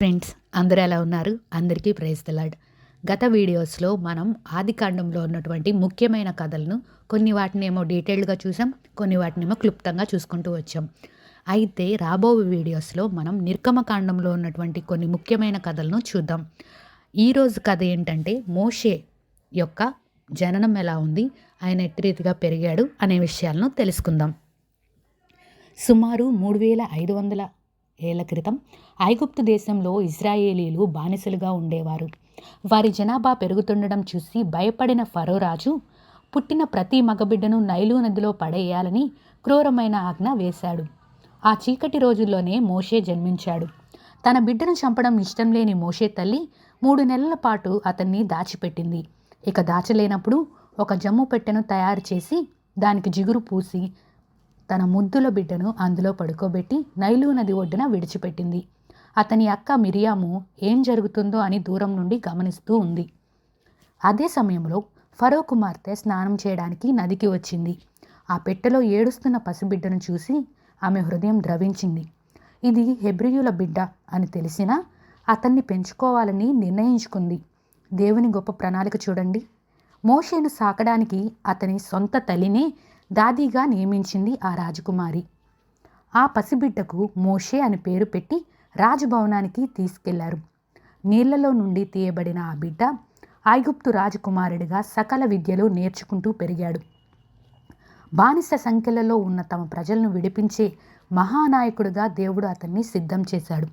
Friends అందరూ ఎలా ఉన్నారు? అందరికీ ప్రైజ్ తెలాడ్ గత వీడియోస్లో మనం ఆదికాండంలో ఉన్నటువంటి ముఖ్యమైన కథలను కొన్ని వాటినేమో డీటెయిల్డ్గా చూసాం కొన్ని వాటినేమో క్లుప్తంగా చూసుకుంటూ వచ్చాం. అయితే రాబో వీడియోస్లో మనం నిర్గమకాండంలో ఉన్నటువంటి కొన్ని ముఖ్యమైన కథలను చూద్దాం. ఈరోజు కథ ఏంటంటే మోషే యొక్క జననం ఎలా ఉంది ఆయన ఎట్టి రీతిగా పెరిగాడు అనే విషయాలను తెలుసుకుందాం. సుమారు మూడు వేల ఐదు వందల ఏళ్ళ క్రితం ఐగుప్తు దేశంలో ఇజ్రాయేలీలు బానిసలుగా ఉండేవారు. వారి జనాభా పెరుగుతుండడం చూసి భయపడిన ఫరోరాజు పుట్టిన ప్రతి మగబిడ్డను నైలు నదిలో పడేయాలని క్రూరమైన ఆజ్ఞ వేశాడు. ఆ చీకటి రోజుల్లోనే మోషే జన్మించాడు. తన బిడ్డను చంపడం ఇష్టం లేని మోషే తల్లి మూడు నెలల పాటు అతన్ని దాచిపెట్టింది. ఇక దాచలేనప్పుడు ఒక జమ్ము పెట్టెను తయారు చేసి దానికి జిగురు పూసి తన ముద్దుల బిడ్డను అందులో పడుకోబెట్టి నైలు నది ఒడ్డున విడిచిపెట్టింది. అతని అక్క మిరియాము ఏం జరుగుతుందో అని దూరం నుండి గమనిస్తూ ఉంది. అదే సమయంలో ఫరో కుమార్తె స్నానం చేయడానికి నదికి వచ్చింది. ఆ పెట్టెలో ఏడుస్తున్న పసిబిడ్డను చూసి ఆమె హృదయం ద్రవించింది. ఇది హెబ్రియుల బిడ్డ అని తెలిసినా అతన్ని పెంచుకోవాలని నిర్ణయించుకుంది. దేవుని గొప్ప ప్రణాళిక చూడండి. మోషేను సాకడానికి అతని సొంత తల్లినే దాదీగా నియమించింది ఆ రాజకుమారి. ఆ పసిబిడ్డకు మోషే అని పేరు పెట్టి రాజభవనానికి తీసుకెళ్ళారు. నీళ్ళలో నుండి తీయబడిన ఆ బిడ్డ ఐగుప్తు రాజకుమారుడిగా సకల విద్యలు నేర్చుకుంటూ పెరిగాడు. బానిస సంఖ్యలలో ఉన్న తమ ప్రజలను విడిపించే మహానాయకుడిగా దేవుడు అతన్ని సిద్ధం చేశాడు.